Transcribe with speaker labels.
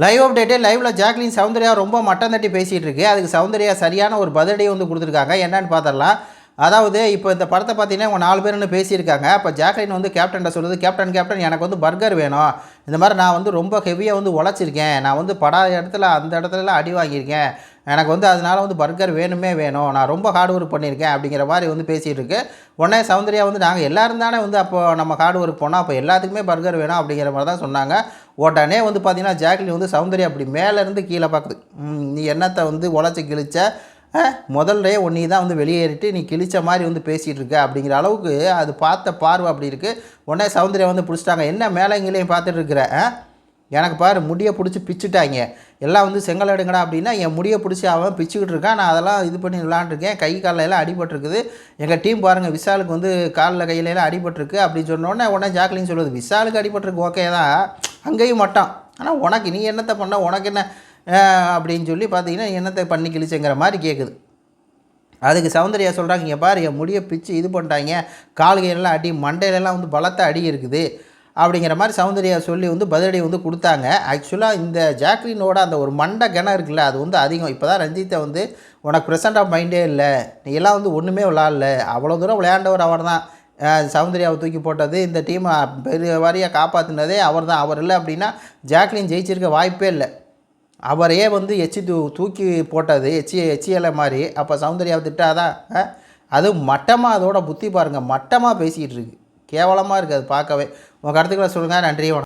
Speaker 1: Live அப்டேட்டே லைவில் Jacqueline Soundarya ரொம்ப மட்டம் தட்டி பேசிகிட்டு இருக்கு அதுக்கு சௌந்தர்யா சரியான ஒரு பதிலடி வந்து கொடுத்துருக்காங்க. என்னன்னு பார்த்துடலாம் அதாவது இப்போ இந்த படத்தை பார்த்தீங்கன்னா இவங்க நாலு பேர்னு பேசியிருக்காங்க. அப்போ ஜாக்லின் வந்து கேப்டன்கிட்ட சொல்லுது கேப்டன் கேப்டன் எனக்கு வந்து பர்கர் வேணும். இந்த மாதிரி நான் வந்து ரொம்ப ஹெவியாக வந்து உழைச்சிருக்கேன். நான் வந்து படாத இடத்துல அந்த இடத்துலலாம் அடி வாங்கியிருக்கேன். எனக்கு வந்து அதனால் வந்து பர்கர் வேணுமே வேணும். நான் ரொம்ப ஹார்ட் ஒர்க் பண்ணியிருக்கேன் அப்படிங்கிற மாதிரி வந்து பேசிகிட்டு இருக்கு உடனே சௌந்தர்யா வந்து நாங்கள் எல்லாரும் தானே வந்து அப்போ நம்ம ஹார்ட் ஒர்க் போனால் அப்போ எல்லாத்துக்குமே பர்கர் வேணும் அப்படிங்கிற மாதிரி தான் சொன்னாங்க. உடனே வந்து பார்த்தீங்கன்னா ஜாக்லின் வந்து சௌந்தர்யா அப்படி மேலேருந்து கீழே பார்க்குது. நீ என்னத்தை வந்து உழைச்சி கிழிச்ச? முதல்லையே முதல்ல ஒன்றி தான் வந்து வெளியேறிட்டு நீ கிழிச்ச மாதிரி வந்து பேசிகிட்டு இருக்க அப்படிங்கிற அளவுக்கு அது பார்த்த பார்வை அப்படி இருக்குது உடனே சௌந்தர்யா வந்து பிடிச்சிட்டாங்க. என்ன மேலேங்களையும் பார்த்துட்டு இருக்கிற? எனக்கு பாரு முடியை பிடிச்சி பிச்சுட்டாங்க. எல்லாம் வந்து செங்கல் எடுங்கடா அப்படின்னா என் முடியை பிடிச்சி அவன் பிச்சுக்கிட்டு இருக்கான். நான் அதெல்லாம் இது பண்ணி விளாண்டுருக்கேன் கை காலில் எல்லாம் அடிபட்டிருக்குது. எங்கள் டீம் பாருங்கள் விஷாலுக்கு வந்து காலில் கையில எல்லாம் அடிபட்டிருக்கு அப்படின்னு சொன்னோடனே உடனே ஜாக்லின்னு ஜாக்லின் சொல்லுது விஷாலுக்கு அடிபட்டிருக்கு ஓகே தான். அங்கேயும் மட்டான். ஆனால் உனக்கு நீ என்னத்தை பண்ண உனக்கு என்ன அப்படின்னு சொல்லி பார்த்தீங்கன்னா என்னத்தை பண்ணி கிழிச்சுங்கிற மாதிரி கேட்குது அதுக்கு சௌந்தர்யா சொல்கிறாங்க இங்கே பாரு என் முடியை பிச்சு இது பண்ணிட்டாங்க கால்கையெல்லாம் அடி மண்டையிலலாம் வந்து பலத்த அடி இருக்குது அப்படிங்கிற மாதிரி சௌந்தர்யா சொல்லி வந்து பதிலடி வந்து கொடுத்தாங்க. ஆக்சுவலாக இந்த ஜாக்லினோட அந்த ஒரு மண்டை கிணம் இருக்குல்ல அது வந்து அதிகம். இப்போ தான் ரஞ்சித்தை வந்து உனக்கு ப்ரெசன்ட் ஆஃப் மைண்டே இல்லை. நீ எல்லாம் வந்து ஒன்றுமே விளாட்ல. அவ்வளோ தூரம் விளையாண்டவர் அவர் தான் சௌந்தர்யாவை தூக்கி போட்டது. இந்த டீமை பெரிய வாரியாக காப்பாற்றினதே அவர் தான் அவர் இல்லை அப்படின்னா ஜாக்லின் ஜெயிச்சிருக்க வாய்ப்பே இல்லை. அவரையே வந்து எச்சி தூ தூக்கி போட்டது. எச்சி எச்சியலை மாதிரி. அப்போ சௌந்தர்யாவை திட்டாதான் அது மட்டமாக அதோட புத்தி பாருங்கள் மட்டமாக பேசிகிட்டு இருக்கு. கேவலமாக இருக்குது அது பார்க்கவே. உங்கள் கருத்துக்களை சொல்லுங்கள் நன்றி வணக்கம்.